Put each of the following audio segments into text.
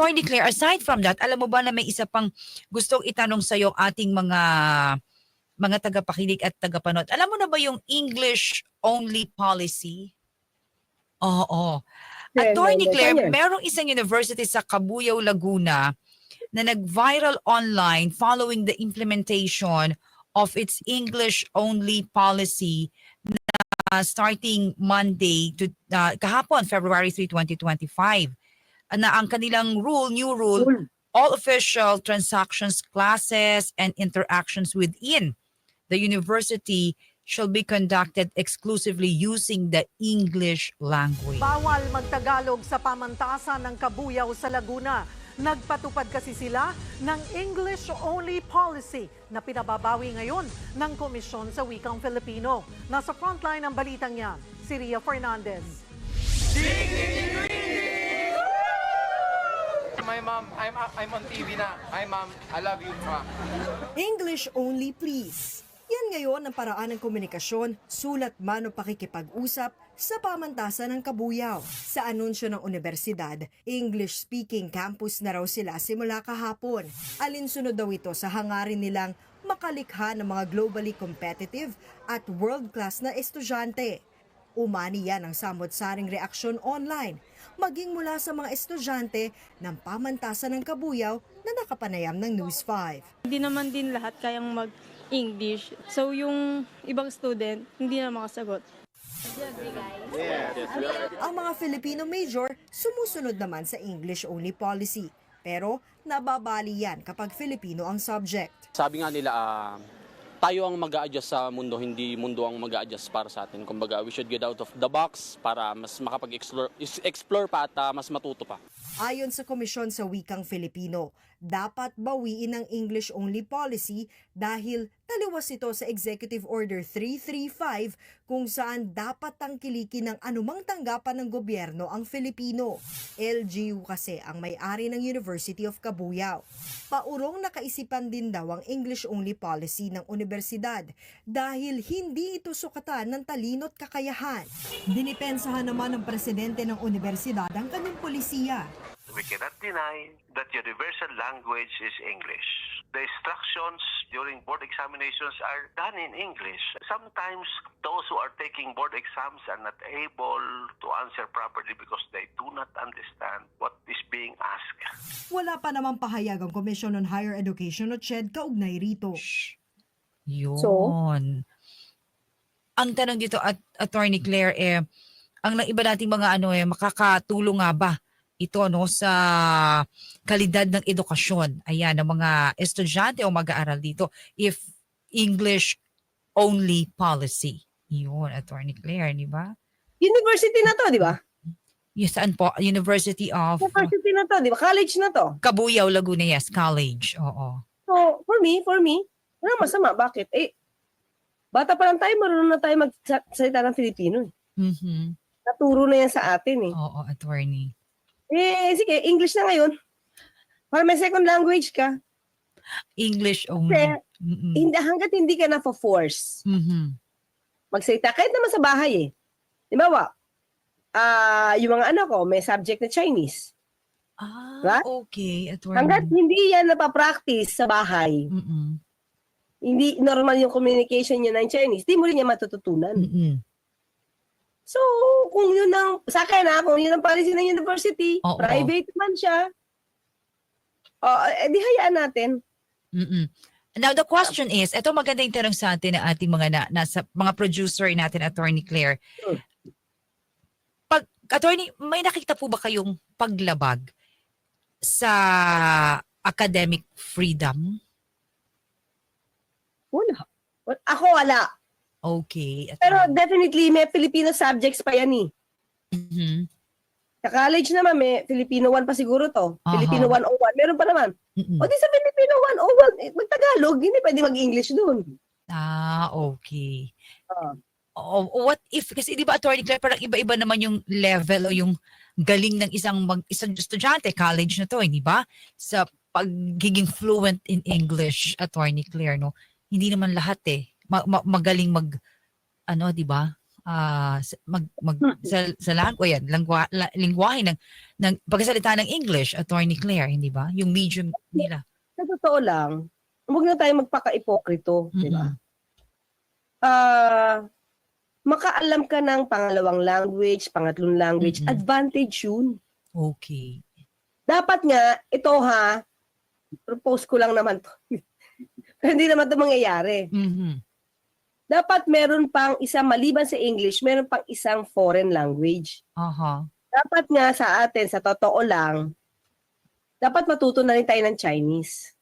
Attorney Claire, aside from that, alam mo ba na may isa pang gustong itanong sa iyo ating mga mga tagapakinig at tagapanood. Alam mo na ba yung English only policy? Oo. Attorney Hindi, Claire, hindi. merong isang university sa Cabuyao, Laguna na nag-viral online following the implementation of its English only policy na starting Monday to uh, kahapon February 3, 2025 na ang kanilang rule, new rule, all official transactions, classes, and interactions within the university shall be conducted exclusively using the English language. Bawal magtagalog sa pamantasan ng Kabuyaw sa Laguna. Nagpatupad kasi sila ng English-only policy na pinababawi ngayon ng Komisyon sa Wikang Filipino. Nasa frontline ng balitang yan, si Ria Fernandez. My mom, I'm I'm on TV na. Hi mom, I love you. Ma. English only please. Yan ngayon ang paraan ng komunikasyon, sulat man o pakikipag-usap sa pamantasan ng Kabuyaw. Sa anunsyo ng universidad, English-speaking campus na raw sila simula kahapon. Alinsunod daw ito sa hangarin nilang makalikha ng mga globally competitive at world-class na estudyante. Umani yan ang samot-saring reaksyon online, maging mula sa mga estudyante ng pamantasan ng Kabuyaw na nakapanayam ng News 5. Hindi naman din lahat kayang mag-English. So yung ibang student, hindi na makasagot. Ang mga Filipino major sumusunod naman sa English-only policy. Pero nababali yan kapag Filipino ang subject. Sabi nga nila, ah, tayo ang mag adjust sa mundo, hindi mundo ang mag adjust para sa atin. Kumbaga, we should get out of the box para mas makapag-explore explore pa at ah, mas matuto pa. Ayon sa Komisyon sa Wikang Filipino, dapat bawiin ang English-only policy dahil taliwas ito sa Executive Order 335 kung saan dapat tangkilikin ng anumang tanggapan ng gobyerno ang Filipino. LGU kasi ang may-ari ng University of Cabuyao. Paurong nakaisipan din daw ang English-only policy ng universidad dahil hindi ito sukatan ng talino't kakayahan. Dinipensahan naman ng presidente ng universidad ang kanyang polisiya. We cannot deny that universal language is English. The instructions during board examinations are done in English. Sometimes those who are taking board exams are not able to answer properly because they do not understand what is being asked. Wala pa namang pahayag ang Commission on Higher Education o CHED kaugnay rito. Yun. Ang tanong dito at Attorney Claire eh ang iba nating mga ano eh makakatulong nga ba ito no sa kalidad ng edukasyon ayan ng mga estudyante o mag-aaral dito if English only policy. Yun, Attorney Claire, di ba? University na to, di ba? Yes, saan po? University of University na to, di ba? College na to. Cabuyao, Laguna, yes, college. Oo. So, for me, for me, wala masama. Bakit? Eh, bata pa lang tayo, marunong na tayo magsalita ng Filipino. eh. Mhm. Naturo na yan sa atin eh. Oo, attorney. Eh, sige, English na ngayon. Para may second language ka. English only. Kasi, Mhm. hindi, hanggat hindi ka na force Mhm. magsalita, kahit naman sa bahay eh. Di ba, wa? Ah, yung mga anak ko, may subject na Chinese. Ah, Right? okay, Hanggat attorney. hindi yan napapractice sa bahay, Mhm. hindi normal yung communication niya ng Chinese, di mo rin niya matututunan. Mhm. Kung yun ang, sa akin ha, kung yun ang policy ng university, Oo. private man siya, oh, eh, di hayaan natin. Mhm. Now the question is, ito maganda yung tanong sa atin ng ating mga na, nasa mga producer natin, Attorney Claire. Hmm. Pag Attorney, may nakita po ba kayong paglabag sa academic freedom? Wala. Wal- Ako wala. Okay. Pero definitely may Filipino subjects pa yan eh. Mhm. Sa college naman may Filipino 1 pa siguro to. Aha. Filipino 101. Meron pa naman. Mhm. O di sa Filipino 101, eh, mag-Tagalog, hindi pwede mag-English dun. Ah, okay. Ah. O, what if, kasi di ba Attorney Claire, parang iba-iba naman yung level o yung galing ng isang mag, isang estudyante, college na to, hindi ba? Sa pagiging fluent in English, Attorney Claire, no? Hindi naman lahat eh. Ma- ma- magaling mag, ano, di ba? ah, sa- mag, mag sa, sa language, yan, langwa, la, lingwahe ng, ng pagkasalita ng English, Attorney Claire, hindi ba? Yung medium nila. Sa totoo lang, huwag na tayo magpaka-ipokrito, di ba? Ah, makaalam ka ng pangalawang language, pangatlong language, Mm-mm. advantage yun. Okay. Dapat nga, ito ha, propose ko lang naman to. Pero hindi naman to mangyayari. Mhm. Dapat meron pang isang, maliban sa English, meron pang isang foreign language. Aha. Dapat nga sa atin, sa totoo lang, dapat matuto na rin tayo ng Chinese.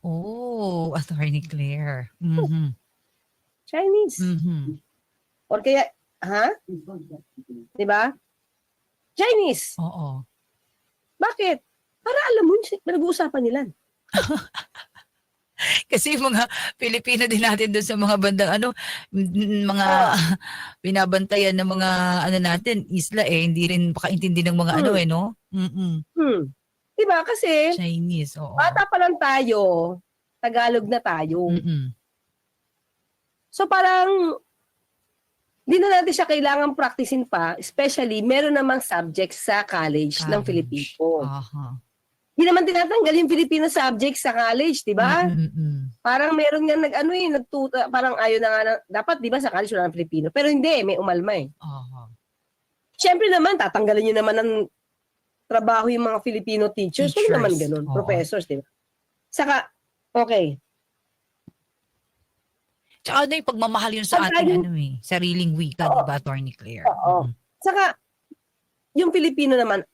Oh, Attorney Claire. Mhm. Chinese. Mhm. Or kaya, ha? Di ba? Chinese. Oo. Bakit? Para alam mo, yung pinag-uusapan nila. Kasi yung mga Pilipino din natin doon sa mga bandang ano, mga binabantayan ng mga ano natin, isla eh, hindi rin makaintindi ng mga ano Hmm. eh, no? Mm-mm. Hmm. Di ba? Kasi, Chinese, oo. bata pa lang tayo, Tagalog na tayo. Mm-mm. So parang, hindi na natin siya kailangan practicein pa, especially meron namang subjects sa college, ng College. Filipino. Aha. Hindi naman tinatanggal yung Filipino subjects sa college, di ba? Mm-mm. Parang meron nga nag ano eh, nagtuta, parang ayaw na nga, na, dapat di ba sa college wala ng Filipino. Pero hindi, may umalma eh. Aha. Siyempre naman, tatanggalin nyo naman ng trabaho yung mga Filipino teachers. Teachers, naman ganun. oo. Professors, di ba? Saka, okay. Tsaka ano yung pagmamahal yun sa Pag ating tayo- ano eh, sariling wika, Oo. di ba, Attorney Claire? Oo. Mm. Saka, yung Filipino naman,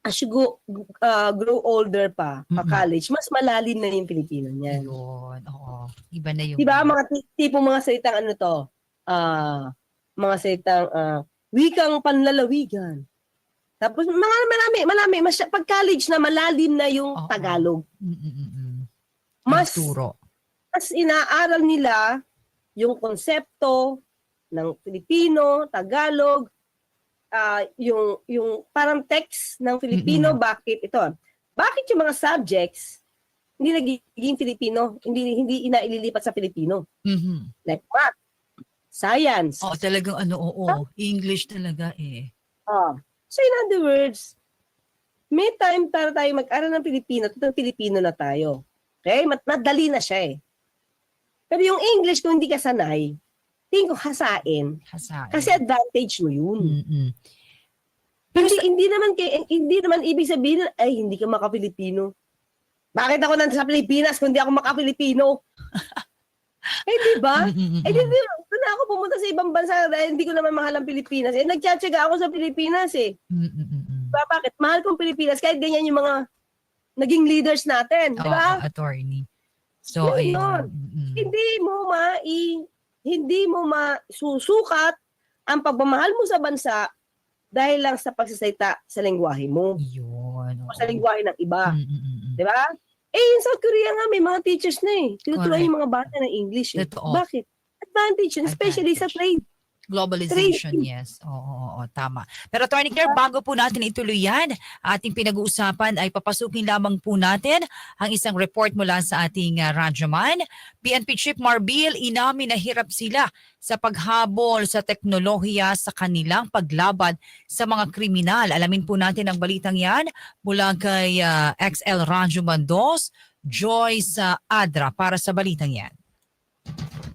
as you go, uh, grow older pa, pa Mm-mm. college, mas malalim na yung Filipino niyan. Ayun, oo. Iba na yung... Di ba? Mga ti- tipong mga salitang ano to, ah, mga salitang uh, wikang panlalawigan. Tapos mga marami, marami. Mas, pag college na malalim na yung Oo. Tagalog. Mm-mm-mm. Mas, Turo. mas inaaral nila yung konsepto ng Filipino, Tagalog, ah, yung yung parang text ng Filipino, bakit ito? Bakit yung mga subjects hindi nagiging Filipino, hindi hindi inaililipat sa Filipino? Mhm. Like math, science. Oo, talagang ano, oo. English talaga eh. Ah. So in other words, may time para tayo mag-aral ng Filipino, totoong Filipino na tayo. Okay? Madali na siya eh. Pero yung English, kung hindi ka sanay, tingin ko hasain. Hasain. Kasi advantage mo yun. Mm-mm. hindi, hindi naman kay, hindi naman ibig sabihin na, ay, hindi ka maka-Filipino. Bakit ako nandito sa Pilipinas kung hindi ako maka-Filipino? eh, di ba? Eh, di, di, doon ako pumunta sa ibang bansa dahil hindi ko naman mahal ang Pilipinas. Eh, nagtsatsaga ako sa Pilipinas eh. Mm-mm-mm. Ba, bakit? Mahal kong Pilipinas kahit ganyan yung mga naging leaders natin, di Oo, ba? attorney. So, Yun ayun. Hindi mo ma hindi mo masusukat ang pagmamahal mo sa bansa dahil lang sa pagsasalita sa lengguwahe mo Yun. o sa lengguwahe ng iba, Mm-mm-mm. di ba? Eh, in South Korea nga, may mga teachers na eh. Tinuturuan yung mga bata ng English eh. Totoo. Bakit? Advantage yun, especially sa Advantage. trade. Globalization, yes. Oo, oo, oo, tama. Pero Attorney Claire, bago po natin ituloy yan, ating pinag-uusapan ay papasukin lamang po natin ang isang report mula sa ating uh, Radyoman. PNP Chief Marbil, inamin na hirap sila sa paghabol sa teknolohiya sa kanilang paglaban sa mga kriminal. Alamin po natin ang balitang yan mula kay uh, XL Radyoman 2, Joyce uh, Adra para sa balitang yan.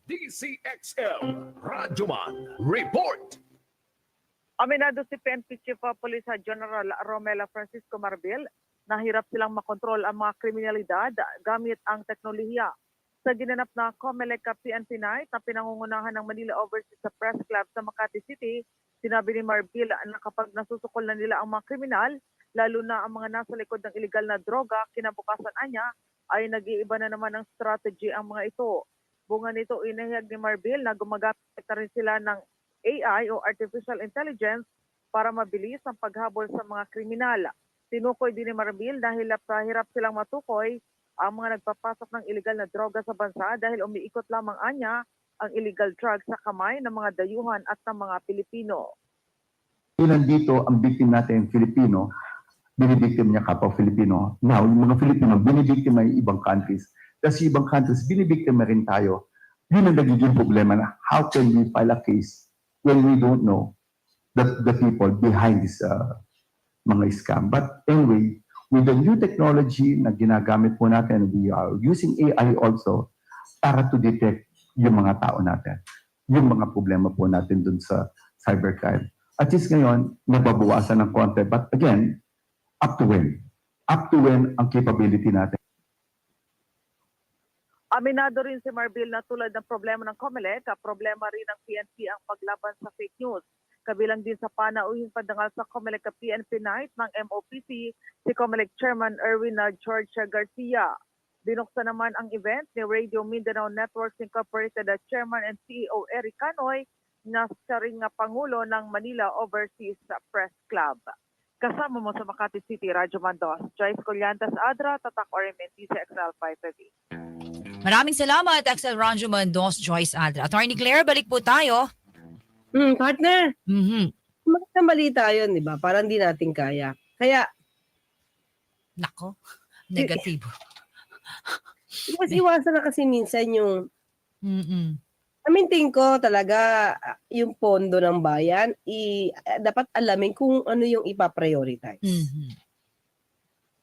DCXL Radyoman Report. Aminado si PNP Chief of Police General Romela Francisco Marbil na hirap silang makontrol ang mga kriminalidad gamit ang teknolohiya. Sa ginanap na COMELEC PNP Night na pinangungunahan ng Manila Overseas sa Press Club sa Makati City, sinabi ni Marbil na kapag nasusukol na nila ang mga kriminal, lalo na ang mga nasa likod ng illegal na droga, kinabukasan anya ay nag-iiba na naman ng strategy ang mga ito. Bunga nito, inahiyag ni Marbil na gumagamit na rin sila ng AI o Artificial Intelligence para mabilis ang paghabol sa mga kriminal. Tinukoy din ni Marbil dahil hirap, silang matukoy ang mga nagpapasok ng illegal na droga sa bansa dahil umiikot lamang anya ang illegal drugs sa kamay ng mga dayuhan at ng mga Pilipino. Nandito ang victim natin, Filipino, binibiktim niya kapwa Filipino. Now, yung mga Filipino, binibiktima yung ibang countries. Kasi ibang countries, binibiktima rin tayo. Yun ang nagiging problema na how can we file a case when we don't know the, the people behind this uh, mga scam. But anyway, with the new technology na ginagamit po natin, we are using AI also para to detect yung mga tao natin, yung mga problema po natin dun sa cybercrime. At least ngayon, nababawasan ng konti. But again, up to when? Up to when ang capability natin? Aminado rin si Marbil na tulad ng problema ng COMELEC, ah, problema rin ng PNP ang paglaban sa fake news. Kabilang din sa panauhin pandangal sa COMELEC PNP Night ng MOPC, si COMELEC Chairman Erwin George Garcia. Binuksan naman ang event ni Radio Mindanao Networks Incorporated at Chairman and CEO Eric Canoy na siya rin nga Pangulo ng Manila Overseas Press Club. Kasama mo sa Makati City, Radyo Mandos, Joyce Collantas Adra, Tatak RMNT sa XL 550. Maraming salamat, Axel Ranjo Mendoz, Joyce Aldra. Attorney Claire, balik po tayo. Hmm, partner, Mhm. magandang balita yun, di ba? Parang di natin kaya. Kaya, Nako, negatibo. iwas iwasan na kasi minsan yung, Mm-mm. aminting ko talaga ah, yung pondo ng bayan, i, ah, dapat alamin kung ano yung ipaprioritize. Mhm.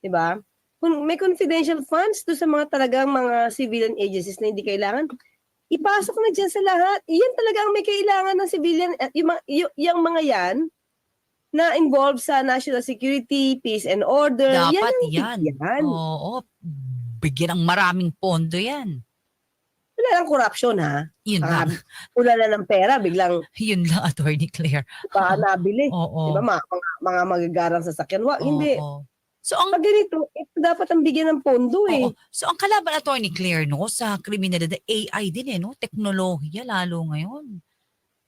Di ba? Kung may confidential funds to sa mga talagang mga civilian agencies na hindi kailangan, ipasok na dyan sa lahat. Iyan talaga ang may kailangan ng civilian, at yung, yung, yung mga yan, na involved sa national security, peace and order. Dapat ang yan. bigyan. Oo, bigyan ng maraming pondo yan. Wala lang corruption ha. Yun Ah, lang. Wala na ng pera, biglang Yun lang, Attorney Claire. baka nabili. Oo. Di ba? Mga, mga, mga magagarang sasakyan. Wa, hindi. Oo. So ang Pag ganito, ito dapat ang bigyan ng pondo eh. Oo. So ang kalaban Attorney Claire no sa kriminalidad AI din eh no, teknolohiya lalo ngayon.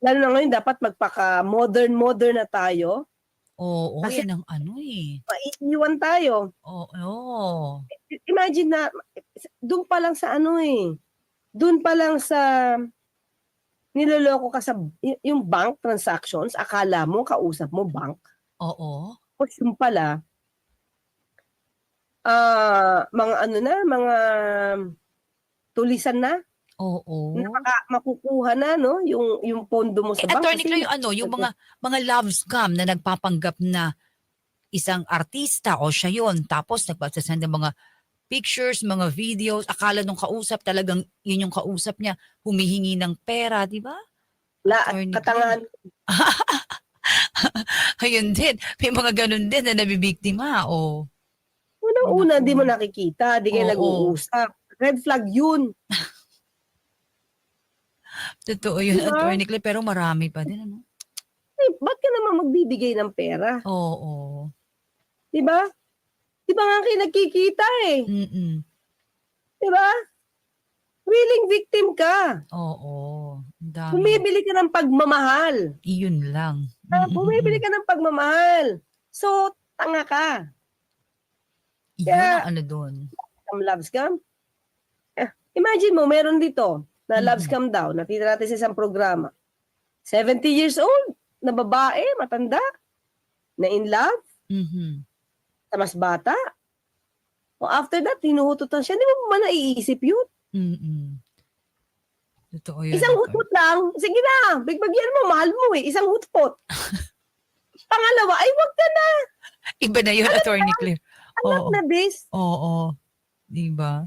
Lalo na ngayon, dapat magpaka-modern-modern na tayo. Oo, Kasi- yan ang ano eh. Maiiwan tayo. Oo. oo. Imagine na, doon pa lang sa ano eh. Doon pa lang sa niloloko ka sa yung bank transactions, akala mo, kausap mo bank. Oo. Yung pala, ah mga ano na, mga tulisan na, Oo. nakaka, makukuha na no, yung yung pondo mo Eh, sa bank. Attorney Kasi- Claire, yung ano, yung mga mga love scam na nagpapanggap na isang artista o siya yun, tapos nagpasasend ng mga pictures, mga videos, akala nung kausap talagang yun yung kausap niya, humihingi ng pera, di ba? La, Attorney katangahan Ayun din, may mga ganun din na nabibiktima, o. Unang-una, Naku. di mo nakikita, di kayo Oo. nag-uusap. Red flag yun. Totoo yun, Diba? Attorney Claire, pero marami pa din, ano? Eh, ba't ka naman magbibigay ng pera? Oo. Di ba? Di ba nga kayo nagkikita eh? Mm-mm. Di ba? Willing victim ka. Oo. Ang dami. Bumibili ka ng pagmamahal. Iyon lang. Ah, Mm-mm. Bumibili ka ng pagmamahal. So, tanga ka. Yun Kaya- ang ano doon. Scam, love scam. Eh, imagine mo, meron dito na love Mhm. scam daw. Nakita natin sa isang programa. 70 years old, na babae, matanda, na in love, Mhm. sa mas bata. O after that, hinuhututan siya. Di mo ba naiisip yun? Mm-mm. Totoo yun. Isang Attorney. hutpot lang. Sige na, bigbagyan mo, mahal mo eh. Isang hutpot. Pangalawa, ay wag ka na. Iba na yun, Attorney Claire. Anak Oo. na this. Oo. Diba?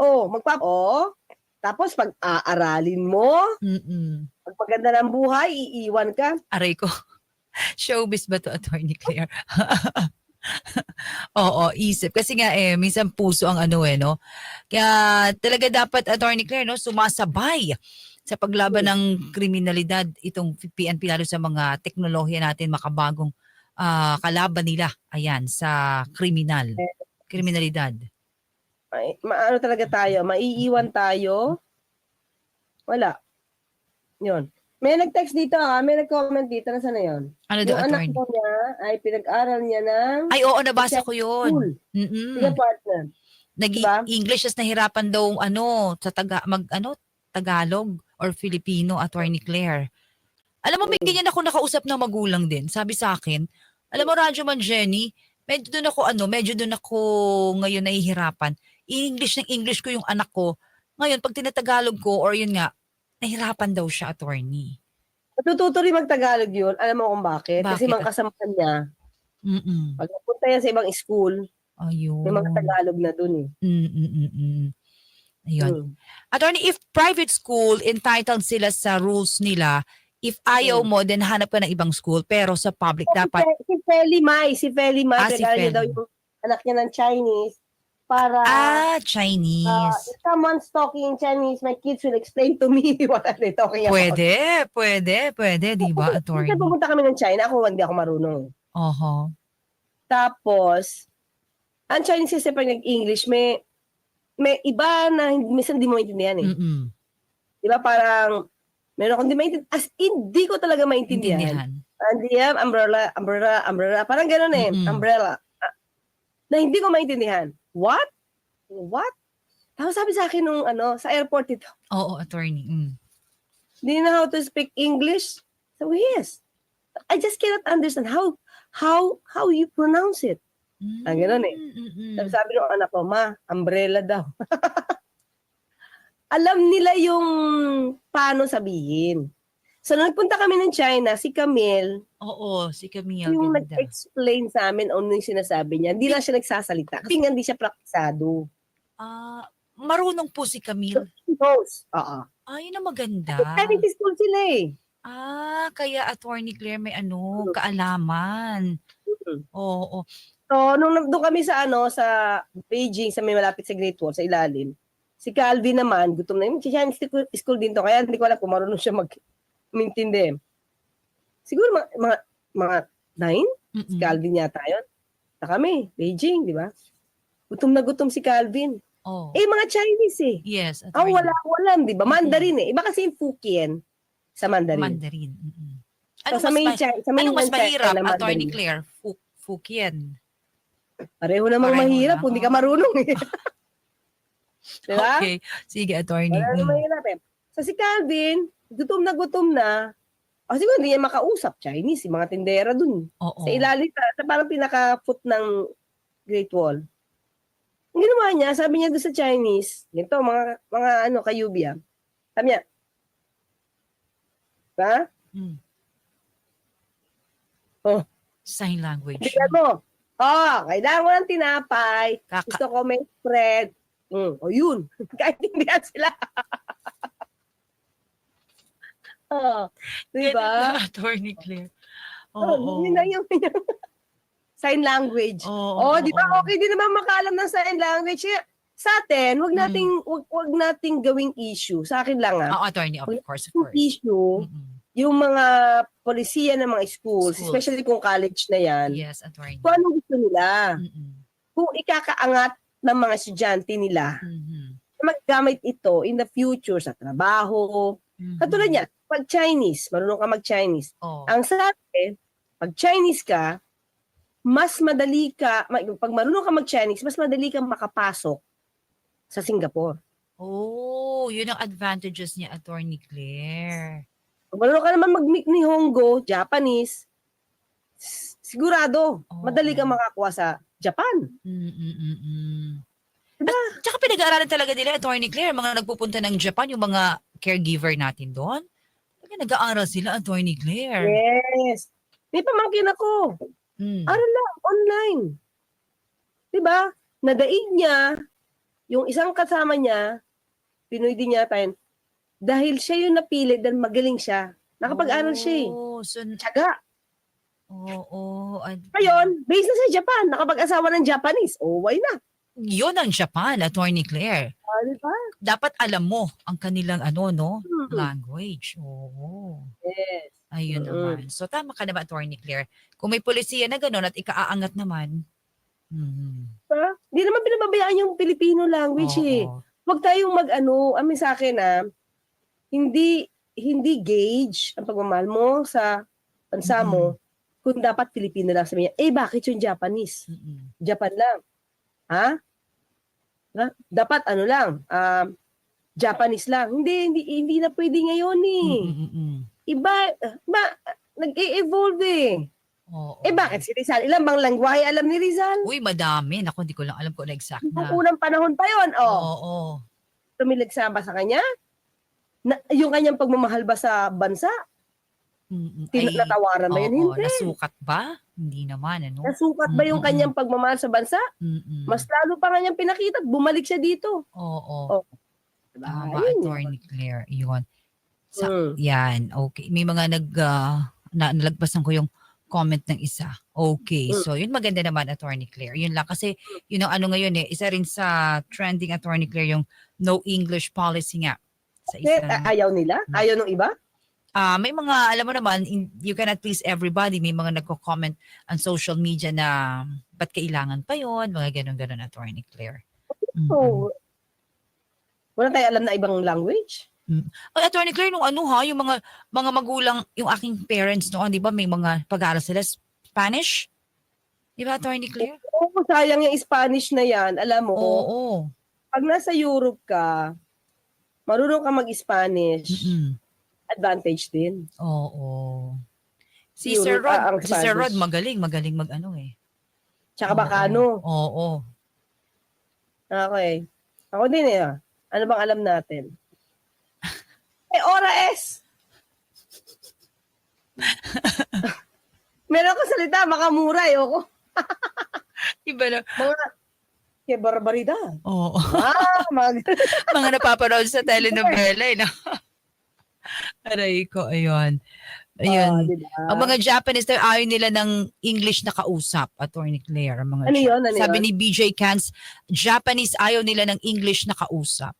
Oh, magpap... Oh. Tapos pag aaralin mo, Mm-mm. pag maganda ng buhay, iiwan ka. Aray ko. Showbiz ba to, Attorney Claire? Oo, isip. Kasi nga eh, minsan puso ang ano eh, no? Kaya talaga dapat, Attorney Claire, no, sumasabay sa paglaban ng kriminalidad itong PNP lalo sa mga teknolohiya natin makabagong ah, kalaban nila ayan sa kriminal kriminalidad Ay, maano talaga tayo, maiiwan tayo. Wala. Yun. May nag-text dito ah, may nag-comment dito, na na yun? ano daw Yung anak attorney ko niya ay pinag-aral niya ng ay oo nabasa ko yun. Mm-mm. Partner. nag Diba? Nahirapan daw ano sa taga mag ano Tagalog or Filipino attorney Claire. Alam mo may Mm. ganyan ako nakausap na magulang din. Sabi sa akin, alam mo Radyo Man Jenny, medyo doon ako ano, medyo doon ako ngayon nahihirapan. English ng English ko yung anak ko. Ngayon, pag tinatagalog ko, or yun nga, nahirapan daw siya, attorney. Natututo rin mag-Tagalog yun. Alam mo kung bakit? Kasi Bakit? mga kasamahan niya, Mm-mm. pag napunta yan sa ibang school, Ayun. may mga Tagalog na dun eh. Mm-mm-mm-mm. Ayun. Hmm. Attorney, if private school, entitled sila sa rules nila, if ayaw Hmm. mo, then hanap ka ng ibang school. Pero sa public, dapat, Si, Feli Mai, si Feli Mai, Ah, si niya Feli. daw yung anak niya ng Chinese para ah, uh, Chinese. if someone's talking in Chinese, my kids will explain to me what are they talking about. Pwede, pwede, pwede, di ba, Kasi attorney? pumunta kami ng China, ako hindi ako marunong. Oho. Tapos, ang Chinese kasi pag nag-English, may may iba na hindi, minsan hindi mo maintindihan eh. Mm-mm. Di ba parang, meron akong hindi maintindihan. As in, hindi ko talaga maintindihan. Intindihan. Hindi yan, umbrella, umbrella, umbrella. Parang gano'n eh, Mm-mm. umbrella. Ah, Na hindi ko maintindihan. What? What? Tapos sabi sa akin nung ano, sa airport ito, Oo, attorney. Mm. do you know how to speak English? So yes. I just cannot understand how how how you pronounce it. Ah, ganun eh. Mm-mm. Sabi, sabi ng anak ko, ma, umbrella daw. Alam nila yung paano sabihin. So, nung nagpunta kami ng China, si Camille, Oo, si Camille. yung ganda. nag-explain sa amin ano yung sinasabi niya. Hindi lang siya nagsasalita. Kasi nga hindi siya praktisado. Ah, marunong po si Camille. He knows. Oo. Ay, na maganda. Chinese school sila eh. Ah, kaya attorney Claire may ano, kaalaman. Mm. Oo. So, nung nandun kami sa ano, sa Beijing, sa may malapit sa Great Wall, sa ilalim, si Calvin naman, gutom na yun, Chinese school, school din to, kaya hindi ko alam kung marunong siya mag mintindi. Siguro mga, mga, mga nine, si Mm-mm. Calvin yata yun. Na kami, Beijing, di ba? Gutom na gutom si Calvin. Oh. Eh, mga Chinese eh. Yes, Ang attorney. wala wala, di ba? Mandarin eh. Iba kasi yung Fukien sa Mandarin. Mandarin. Mm-mm. So, Ano sa mas, main ma- sa main anong mas China, mahirap, Mandarin. attorney Claire? Fu- Fukien. Pareho namang Pareho mahirap lang, kung di ka oh. marunong eh. di ba? Okay. Sige, attorney. Wala Mm. namang mahirap eh. So si Calvin, gutom na gutom na. O siguro hindi niya makausap. Chinese, yung mga tindera dun. Oo. Sa ilalim, sa, sa parang pinaka-foot ng Great Wall. Ang ginawa niya, sabi niya doon sa Chinese, ganito, mga, mga ano, kayubia. Sabi niya, ha? Mm. Oh. Sign language. Bigyan mo. Oh, kailangan ko ng tinapay. Kaka- Gusto ko may spread. Mm, o yun. Kahit hindi sila. oh, di ba? attorney Claire. Oh, Oo. yun lang yung sign language. Oo, Oh, di ba? oo. Okay din naman makaalam ng sign language. Kaya, Sa atin, wag nating wag, wag nating gawing issue. Sa akin lang ah. Oo, attorney, of course, of course. issue, Mm-mm. yung mga polisiya ng mga schools, Schools. especially kung college na yan, Yes, attorney. kung anong gusto nila. Mm-mm. Kung ikakaangat ng mga estudyante nila, Mhm. na maggamit ito in the future sa trabaho. Mhm. Katulad niya, pag Chinese, marunong ka mag-Chinese. Oo. Ang sabi, pag Chinese ka, mas madali ka, pag marunong ka mag-Chinese, mas madali kang makapasok sa Singapore. Oh, yun ang advantages niya, attorney Claire. Marunong ka naman mag-make ni Hongo, Japanese, sigurado, Oo. madali kang makakuha sa Japan. Mm-mm-mm. Diba? At tsaka pinag-aaralan talaga nila, attorney Claire, mga nagpupunta ng Japan, yung mga caregiver natin doon. Talaga nag-aaral sila, attorney Claire. Yes. May pamangkin ako. Mm. Aral lang, online. Diba? Nadaig niya, yung isang kasama niya, Pinoy din niya tayo, dahil siya yung napili dahil magaling siya. Nakapag-aral siya eh. Oh, so, Tiyaga. Oo, oh, Ngayon, based na sa Japan, nakapag-asawa ng Japanese. Oh, why not? Yun ang Japan, attorney Claire. Ah? Dapat alam mo ang kanilang ano, no? Hmm. Language. Oo. Yes. Ayun Mm. naman. So, tama ka na ba, attorney Claire? Kung may polisiya na gano'n at ikaaangat naman, mhm. Diba? Di naman pinababayaan yung Filipino language eh. Oo. Huwag tayong mag-ano, amin sa akin ah, hindi hindi gauge ang pagmamahal mo sa bansa mo kung dapat Filipino lang sabihin niya, eh bakit yung Japanese? Mm-mm. Japan lang. Ha? Ha? Dapat ano lang, um, Japanese lang. Hindi, hindi, hindi na pwede ngayon eh. Mm-mm-mm. Iba, ba, nag-e-evolve eh. Oo. Eh bakit si Rizal? Ilan bang langwahe alam ni Rizal? Uy, madami. Naku, hindi ko lang alam kung ano exact na. unang panahon pa yon. Oo. Oh. oo. tumilig sa ba sa kanya? Na, yung kanyang pagmamahal ba sa bansa? Mm-mm. Tin- Ay, natawaran ba yun? oo, Hindi. nasukat ba? Hindi naman, ano? Nasukat ba yung Mm-mm. kanyang pagmamahal sa bansa? Mm-mm. Mas lalo pa kanyang pinakita at bumalik siya dito. Oo. Oh. Diba? Tama, Ayun. Attorney Claire. Yun. Sa, Mm. Yan, okay. May mga nag, ah, na, nalagpasan ko yung comment ng isa. Okay, Mm. so yun maganda naman, Attorney Claire. Yun lang, kasi yun ang ano ngayon eh, isa rin sa trending, Attorney Claire, yung no English policy nga. Sa Eh, isang, a- ayaw nila? Mm. Ayaw ng iba? Ah, may mga, alam mo naman, in- you cannot please everybody. May mga nagko-comment on social media na, ba't kailangan pa yon Mga ganun-ganun, Attorney Claire. Mm-mm. So, wala tayo alam na ibang language? Ay, Attorney Claire, nung ano ha, yung mga mga magulang, yung aking parents noon, di ba, may mga pag-aaral sila Spanish? Di ba, Attorney Claire? Oo, sayang yung Spanish na yan. Alam mo, Oo. pag nasa Europe ka, marunong ka mag-Spanish, Mm-mm. Advantage din. Oo. Si Sir Rod, ah, ang si Sir Rod Spanish. magaling, magaling mag-ano eh. Tsaka Oo. Bacano. Oo. Okay. Ako din eh. ah. Ano bang alam natin? Eh, ora es! Meron ko salita, makamura eh. Ako. Iba na. Mga, ke barbaridad. Oo. Ah, mag... mga napapanood sa telenovela eh. No? Aray ko, ayun. Ayun. Ah, diba? Ang mga Japanese, ayaw nila ng English na kausap, Attorney Claire. Ang mga Ano yun? Ano Sabi yun? ni BJ Cans, Japanese ayaw nila ng English na kausap.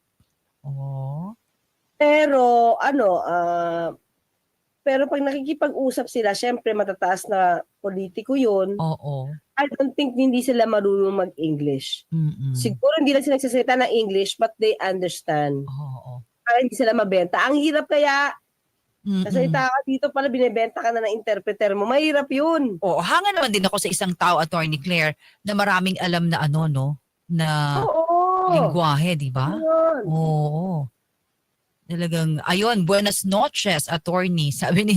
Oh. Pero, ano, ah, pero pag nakikipag-usap sila, syempre matataas na politiko yun. Oo. I don't think hindi sila marunong mag-English. Mm-mm. Siguro hindi lang sila nagsasalita ng English, but they understand. Oo. Para hindi sila mabenta. Ang hirap kaya, Mm-mm. Ka dito pala, binibenta ka na ng interpreter mo. Mahirap yun. Oo, hanga naman din ako sa isang tao, Attorney Claire, na maraming alam na ano, no? Na Oo. lingwahe, di ba? Yun. Oo. Talagang, ayun, buenas noches, attorney. Sabi ni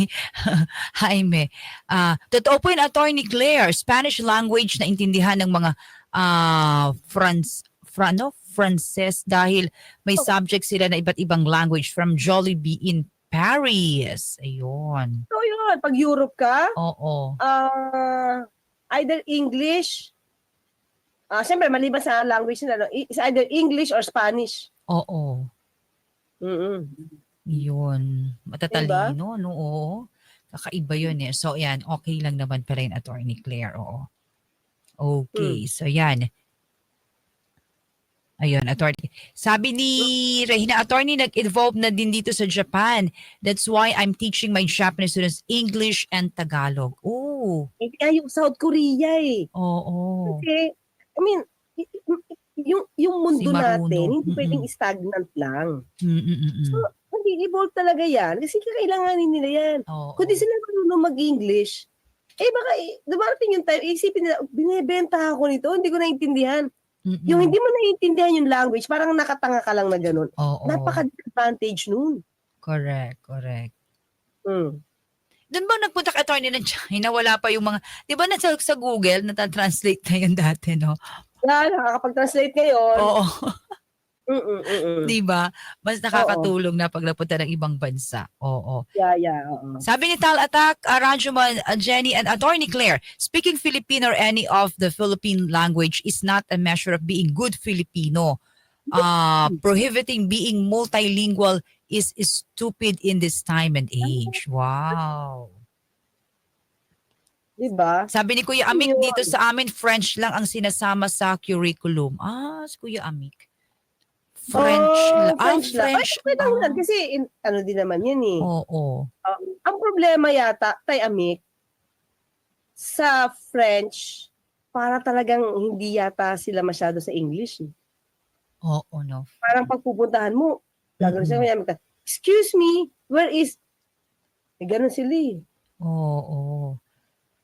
Jaime. Ah, totoo po yun, attorney Claire. Spanish language na intindihan ng mga ah France, Frano, Frances dahil may subject sila na iba't ibang language from Jollibee in Paris. Ayun. So yun, pag Europe ka, Oo. ah, either English, ah siyempre maliban sa language nila, no? it's either English or Spanish. Oo. mm Yun. Matatalino, no? Oo. Kakaiba yun eh. So, yan. Okay lang naman pala yung attorney Claire. Oo. Okay. So, yan. Ayun, attorney. Sabi ni Regina, attorney, nag-involve na din dito sa Japan. That's why I'm teaching my Japanese students English and Tagalog. Oh, Eh, kaya yung South Korea eh. oo. Kasi, I mean, yung, yung mundo Si Maruno. natin, hindi Mm-mm. pwedeng stagnant lang. Mm-mm-mm. So, Mag-evolve talaga yan. Kasi kailanganin nila yan. Oo. Kung di sila marunong mag-English, eh baka dumarating yung time, isipin nila, binibenta ako nito, hindi ko naintindihan. Mm-mm. Yung hindi mo naiintindihan yung language, parang nakatanga ka lang na ganun. Oo. Napaka-advantage nun. Correct, correct. Mm. Doon ba nagpunta ka attorney ng China? Wala pa yung mga, di ba nasa sa Google, natatranslate na yun dati, no? Yan, nakakapag-translate ngayon. Oo. Mm-mm, mm-mm. di ba? Mas nakakatulong na pag napunta ng ibang bansa. Oo. Yeah, yeah. oo. Sabi ni Tal Attack, Rajuman, uh, Jenny, and Attorney Claire, speaking Filipino or any of the Philippine language is not a measure of being good Filipino. Uh, prohibiting being multilingual is, is stupid in this time and age. Wow. Di ba? Sabi ni Kuya Amik, dito sa amin, French lang ang sinasama sa curriculum. Ah, si Kuya Amik. French. Oh, la- Ay, French. Ay, French. okay lang. Kasi, in, ano din naman yan eh. Oo. Uh, ang problema yata, tay Amik, sa French, para talagang hindi yata sila masyado sa English. eh. Oo, no. Parang pagpupuntahan mo, gagawin Mm-mm. siya kaya excuse me, where is, eh, ganun sila eh. Oo.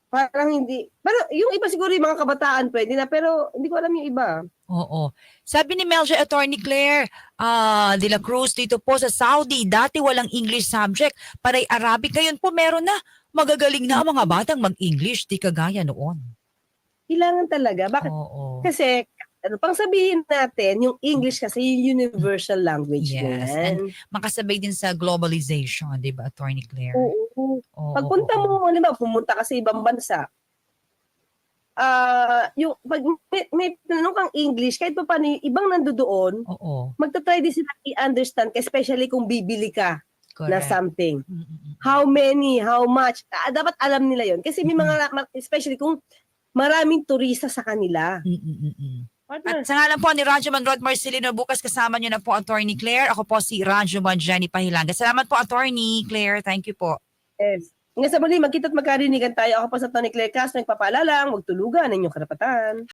Parang hindi, pero yung iba siguro yung mga kabataan pwede na, pero hindi ko alam yung iba. Oo. Sabi ni Melja Attorney Claire ah de la Cruz dito po sa Saudi, dati walang English subject, paray Arabic. Ngayon po meron na. Magagaling na ang mga batang mag-English, di kagaya noon. Kailangan talaga. Bakit? Oo. Kasi ano pang sabihin natin, yung English kasi yung universal language Yes, yan. Makasabay din sa globalization, di ba, Attorney Claire? Oo. Oo, Pagpunta oo, mo, halimbawa, pumunta ka sa ibang bansa, ah yung pag may, may tanong kang English, kahit pa paano yung ibang nandoon, Oo, magta-try din sila i-understand, especially kung bibili ka na correct. something. Mm, mm. How many, how much, ah, dapat alam nila yon Kasi may mga, especially kung maraming turista sa kanila. Partner, At sa ngalan po ni Radyoman Rod Marcelino, bukas kasama niyo na po Attorney Claire. Ako po si Radyoman Jenny Pahilanga. Salamat po Attorney Claire. Thank you po. yes. Hanggang sa muli, magkita't magkarinigan tayo. Ako po sa Tony Claire Castro, nagpapaalala, huwag tulugan ang inyong karapatan.